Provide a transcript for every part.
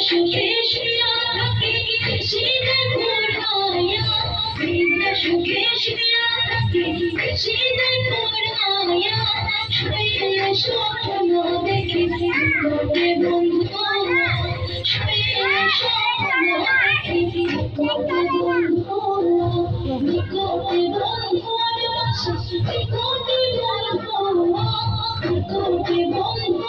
সুখে শুয়া থাকে খুশি দেখো রায়া বৃন্দা সুখে শুয়া থাকে খুশি দেখো রায়া শুয়ে স্বপ্ন দেখেছি কবে বন্ধু শুয়ে স্বপ্ন দেখেছি কবে বন্ধু কবে বন্ধু কবে বন্ধু কবে বন্ধু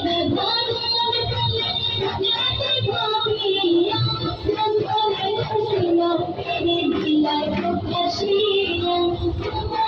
Thank you.